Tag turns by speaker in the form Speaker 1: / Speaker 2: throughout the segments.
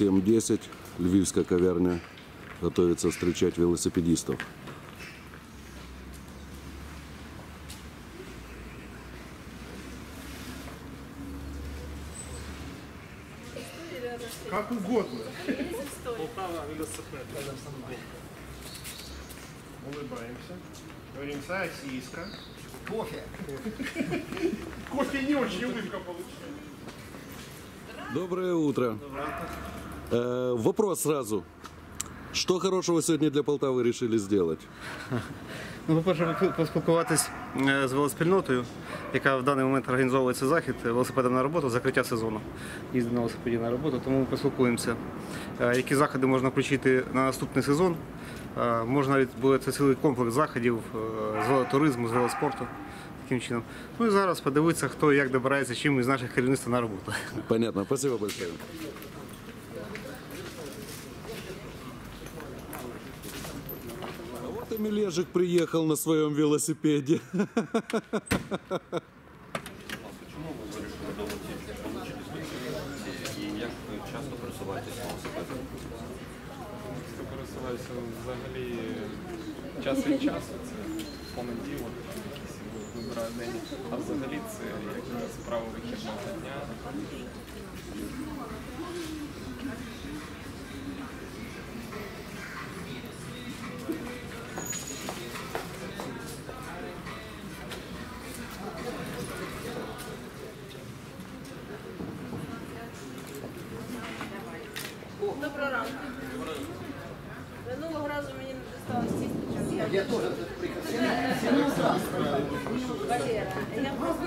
Speaker 1: 7.10. Львівська кав'ярня готовится встречать велосипедистов.
Speaker 2: Как угодно. Улыбаемся. Говорим, сосиска.
Speaker 3: Кофе.
Speaker 2: Кофе не очень улыбка получается.
Speaker 1: Доброе утро. Э, вопрос сразу. Что хорошего сегодня для Полтавы решили сделать?
Speaker 4: Ну, по-перше, поспілкуватись е, з велоспільнотою, яка в даний момент організовує захід е, велосипедом на роботу, закриття сезону. Їздить на велосипеді на роботу, тому ми поспілкуємося, е, які заходи можна включити на наступний сезон. Можна навіть буде це цілий комплекс заходів з велотуризму, з велоспорту. Таким чином. Ну і зараз подивитися, хто як добирається чим із наших керівництва на роботу.
Speaker 1: Понятно, спасибо большое. А вот и Мележик приехал на своем велосипеде.
Speaker 5: І як ви часто пересуваєтесь велосипедом?
Speaker 6: пересуваюся взагалі час від часу. Це понеділок, якийсь вибираю день. А взагалі це як справа вихідного дня.
Speaker 7: Доброго ранку. Минулого разу мені не досталось тісто. Я.
Speaker 3: Семь.
Speaker 7: Валера, я просто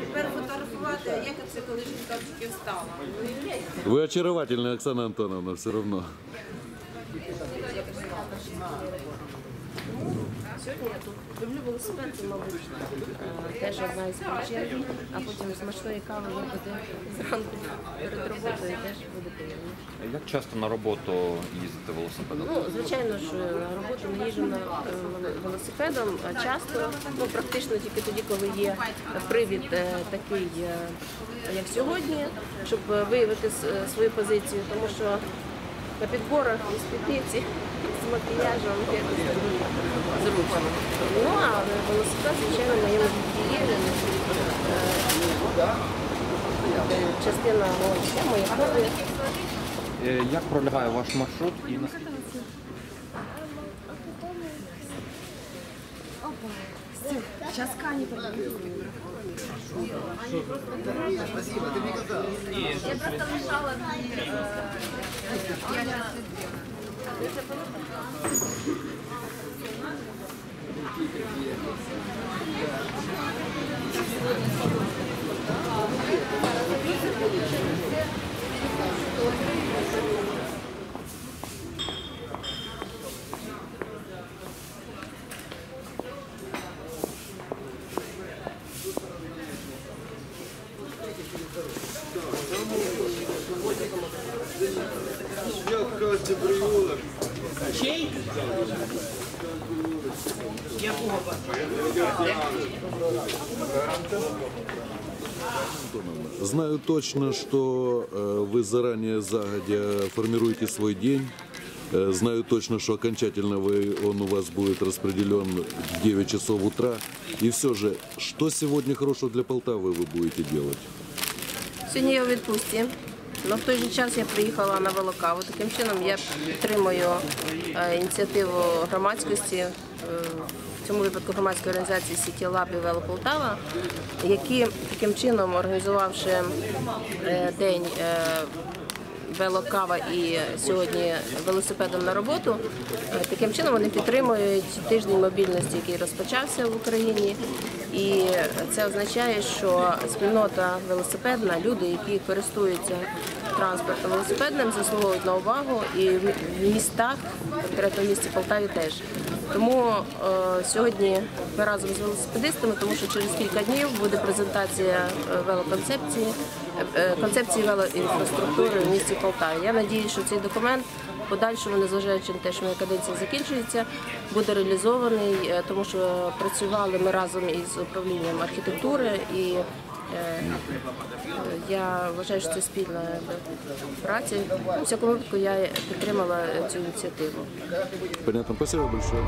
Speaker 7: тепер фотографувати, як це коли жінка тільки встала. Уявляєте?
Speaker 1: Вы очаровательная, Оксана Антоновна, все равно.
Speaker 7: Сьогодні я тут люблю велосипед, мабуть, е, теж одна із причин, а потім смачної кави випити зранку перед роботою теж буде приємно.
Speaker 5: Як часто на роботу їздите велосипедом?
Speaker 7: Ну, звичайно, що на роботу ми їжджу на е, велосипедом а часто, ну практично тільки тоді, коли є привід е, такий, е, як сьогодні, щоб е, виявити е, свою позицію, тому що на підборах у спідниці з макіяжем якось зручно. Ну а велосипед, звичайно, в моєму житті Частина мого життя, хобі.
Speaker 5: Е, Як пролягає ваш маршрут і наскільки? Сейчас Кани. Спасибо, ты мне. Я просто мешала.
Speaker 1: Э, Знаю точно, что э, вы заранее загодя формируете свой день. Э, Знаю точно, что окончательно вы, он у вас будет распределен в 9 часов утра. И все же, что сегодня хорошего для Полтавы вы будете делать?
Speaker 7: Сьогодні я у відпустці. Але в той же час я приїхала на Волокаву. Таким чином я підтримую е, ініціативу громадськості, е, в цьому випадку громадської організації Сіті Лаб і Вело які таким чином, організувавши е, день е, велокава і сьогодні велосипедом на роботу. Таким чином вони підтримують тиждень мобільності, який розпочався в Україні. І це означає, що спільнота велосипедна, люди, які користуються транспортом велосипедним, заслуговують на увагу і в містах, конкретно в місті Полтаві теж. Тому е, сьогодні ми разом з велосипедистами, тому що через кілька днів буде презентація е, велоконцепції, е, концепції велоінфраструктури в місті Полтаві. Я надію, що цей документ подальшому, незважаючи на те, що моя каденція закінчується, буде реалізований, е, тому що працювали ми разом із управлінням архітектури і. Е, я вважаю, що це спільна е, праця. Ну, У всякому випадку я підтримала цю ініціативу.
Speaker 1: Понятно, спасибо большое.